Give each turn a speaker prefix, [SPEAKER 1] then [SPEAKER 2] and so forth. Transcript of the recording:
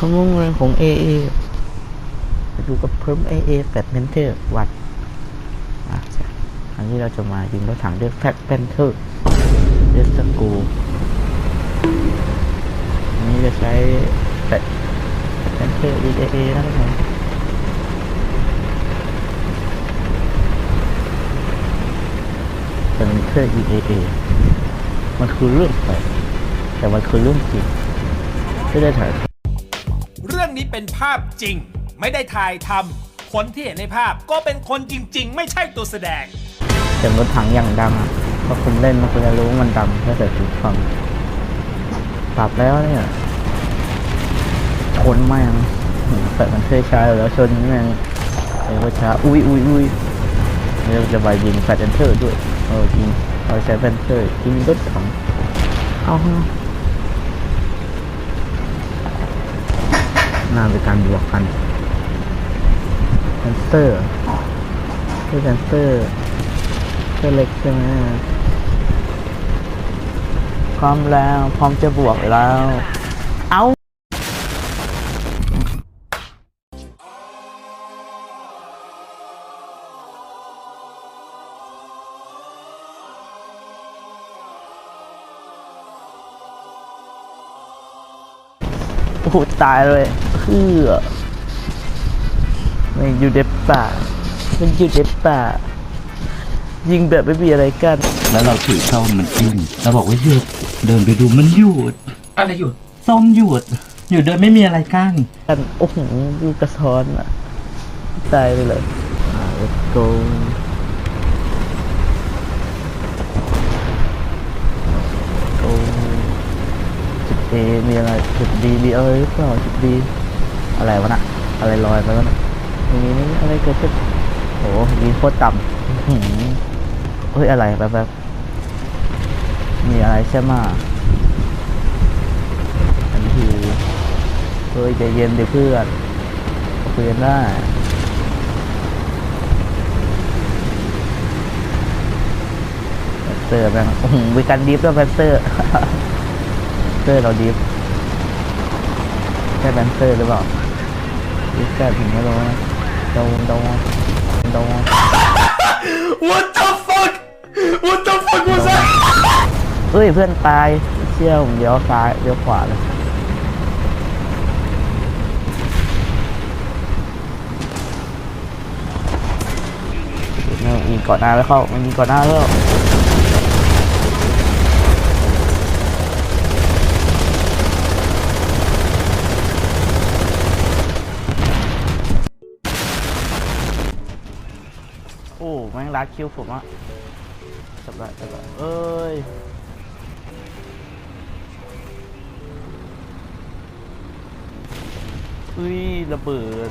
[SPEAKER 1] ขโมยเงินของ AA อยู่กับเพิ่ม AA แฟตเมนเทอร์วัดอันนี้เราจะมายิงรถถังด้วยแฟตเ a นเทอร์เดสกูอันนี้จะใช้แฟตเ a นเทอร์ AA นะครับผมเป็นเทอร์ EAA มันคือเรื่องแปลกแต่มันคือเรื่องจริงที่ได้ถ่ายท
[SPEAKER 2] นี้เป็นภาพจริง ไม่ได้ถ่ายทำคนที่เห็นในภาพก็เป็นคนจริง ๆ ไม่ใช่ตัวแสดง
[SPEAKER 1] เสียงรถถังอย่างดังอะพอคุณเล่นมันคุณจะรู้ว่ามันดังถ้าใส่หูฟังปรับแล้วเนี่ยชนแม่งเปิดมันเคยช้าอยู่แล้วชนแม่งเอวช้าอุ้ยอุ้ยอุ้ยเรียกจะไปยิงแฟตเอนเทอร์ด้วยเออยิงเอาใช้แฟตเอนเทอร์ยิงรถถังเอา ฮะน่าเป็นการบวกกันแคนเซอร์คือแคนเซอร์เซเล็กใช่ไหมพร้อมแล้ว พร้อมจะบวกแล้ว อ้โหตายเลยเพื่อมันอยู่ในป่า มันอยู่ในป่า ยิงแบบไม่มีอะไรกัน
[SPEAKER 3] แล้วเราถือส้มมันกิ้งเราบอกว่าหยุด เดินไปดูมันหยุด
[SPEAKER 2] อะไรหยุด
[SPEAKER 3] ส้มหยุดหยุดโดยไม่มีอะไรกั้น
[SPEAKER 1] กันโอ้โหดูกระท้อนอะ ตายไปเลยอ่า let's มีอะไรจุด B มีอะไรหรือเปล่าจุด B อะไรวะน่ะอะไรลอยไปวะน่ะมีนี่อะไรเกิดขึ้นโอ้มีโคตรต่ำเฮ้ยอะไรแบบแบบมีอะไรใช่ไหมอันนี้คือเฮ้ยใจเย็นดิเพื่อนคุยกันได้เซอร์แม่งโอ้โหมีการดิฟด้วแพนเซอร์ แพนเซอร์เราดิฟใช่แพนเซอร์หรือเปล่าดิฟแค่ถึงไม่รู้นะโดนโดนโดน
[SPEAKER 2] What the fuck What the fuck was that
[SPEAKER 1] เฮ้ยเพื่อนตายเชี่ยวผมเลี้ยวซ้ายเลี้ยวขวาเลยมันยิงก่อนหน้าแล้วเข้ามันยิงก่อนหน้าแล้ว โอ้แม่งรัดคิวผมอะจับละจับละเอ้ยอุ้ยระเบิด